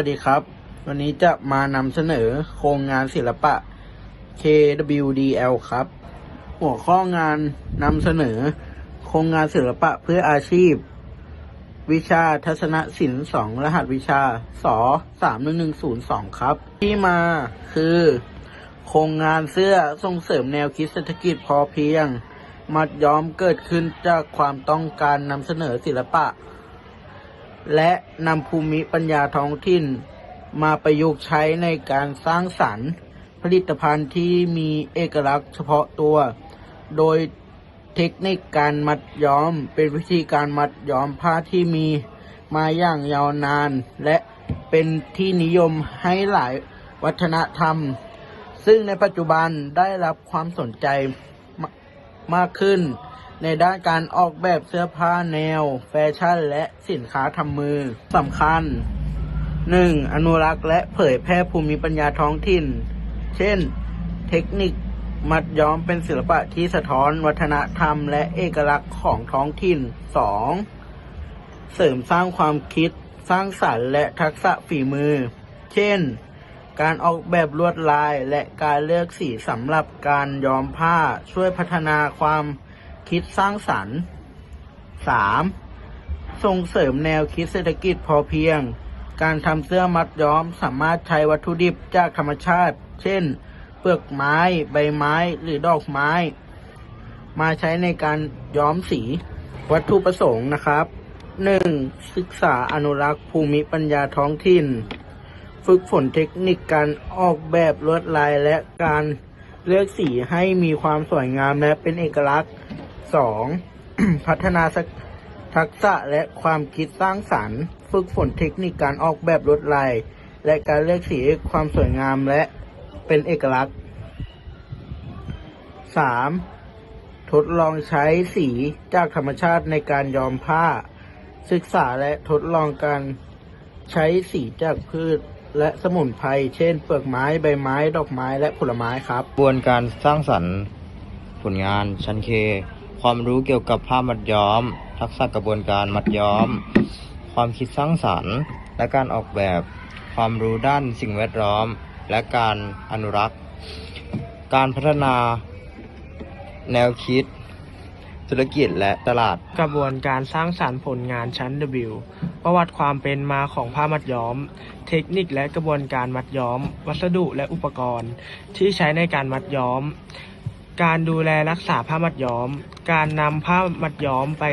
สวัสดีครับ วันนี้จะมานำเสนอโครงงานศิลปะ KWDL ครับ หัวข้องานนำเสนอ โครงงานศิลปะเพื่ออาชีพ วิชาทัศนศิลป์สองรหัสวิชาสสามหนึ่งหนึ่งศูนย์สองครับ ที่มาคือ โครงงานเสื้อส่งเสริมแนวคิดเศรษฐกิจพอเพียง มัดย้อมเกิดขึ้นจากความต้องการนำเสนอศิลปะ และนำภูมิปัญญาท้องถิ่น มาประยุกต์ใช้ในการสร้างสรรค์ ผลิตภัณฑ์ที่มีเอกลักษณ์เฉพาะตัว โดยเทคนิคการมัดย้อม เป็นวิธีการมัดย้อมผ้าที่มีมาอย่างยาวนาน และเป็นที่นิยมให้หลายวัฒนธรรม ซึ่งในปัจจุบันได้รับความสนใจมามากขึ้น ในด้านการออกแบบเสื้อผ้าแนว แฟชั่นและสินค้าทำมือสำคัญ 1. อนุรักษ์และเผยแพร่ภูมิปัญญาท้องถิ่น เช่น เทคนิคมัดย้อมเป็นศิลปะที่สะท้อนวัฒนธรรมและเอกลักษณ์ของท้องถิ่น 2. เสริมสร้างความคิด สร้างสรรค์และทักษะฝีมือ เช่น การออกแบบลวดลายและการเลือกสีสำหรับการย้อมผ้าช่วยพัฒนาความ คิดสร้างสรรค์ 3. ส่งเสริมแนวคิดเศรษฐกิจพอเพียง การทำเสื้อมัดย้อมสามารถใช้วัตถุดิบจากธรรมชาติ เช่น เปลือกไม้ ใบไม้หรือดอกไม้ มาใช้ในการย้อมสี วัตถุประสงค์นะครับ 1. ศึกษาอนุรักษ์ภูมิปัญญาท้องถิ่น ฝึกฝนเทคนิคการออกแบบลวดลายและการเลือกสีให้มีความสวยงามและเป็นเอกลักษณ์ 2. พัฒนาทักษะและความคิดสร้างสรรค์ ฝึกฝนเทคนิคการออกแบบลวดลาย และการเลือกสีความสวยงามและเป็นเอกลักษณ์ 3. ทดลองใช้สีจากธรรมชาติในการย้อมผ้า ศึกษาและทดลองการใช้สีจากพืชและสมุนไพร เช่น เปลือกไม้ ใบไม้ ดอกไม้ และผลไม้ครับกระบวนการสร้างสรรค์ผลงานชั้นเค ความรู้เกี่ยวกับผ้ามัดย้อม ทักษะกระบวนการมัดย้อม ความคิดสร้างสรรค์ และการออกแบบ ความรู้ด้านสิ่งแวดล้อม และการอนุรักษ์ การพัฒนาแนวคิด ธุรกิจและตลาด กระบวนการสร้างสารรค์ผลงานชั้น W ประวัติความเป็นมาของผ้ามัดย้อม เทคนิคและกระบวนการมัดย้อม วัสดุและอุปกรณ์ที่ใช้ในการมัดย้อม การดูแลรักษาผ้ามัดย้อม การนำผ้ามัดย้อมไป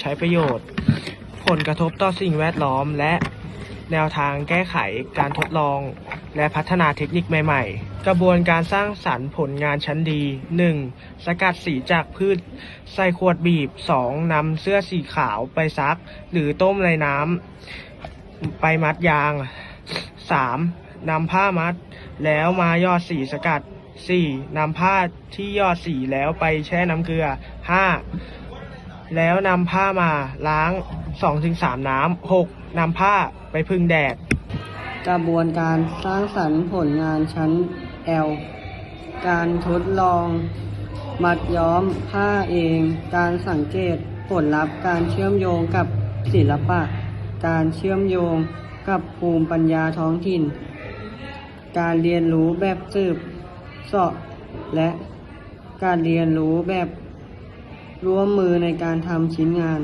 ใช้ประโยชน์ ผลกระทบต่อสิ่งแวดล้อม และแนวทางแก้ไขการทดลอง และพัฒนาเทคนิคใหม่ ๆ กระบวนการสร้างสรรค์ผลงานชั้นดี 1. สกัดสีจากพืช ใส่ขวดบีบ 2. นำเสื้อสีขาวไปซัก หรือต้มในน้ำไปมัดยาง 3. นำผ้ามัด แล้วมายอดสีสกัด 4. นำผ้าที่ยอดสีแล้วไปแช่น้ำเกลือ 5. แล้วนำผ้ามาล้าง 2-3 น้ำ 6. นำผ้าไปพึ่งแดด กระบวนการสร้างสรรค์ผลงานชั้น L การทดลอง มัดย้อมผ้าเอง การสังเกตผลลัพธ์การเชื่อมโยงกับศิลปะ การเชื่อมโยงกับภูมิปัญญาท้องถิ่น การเรียนรู้แบบสืบ สอบ และการเรียนรู้แบบร่วมมือในการทำชิ้นงาน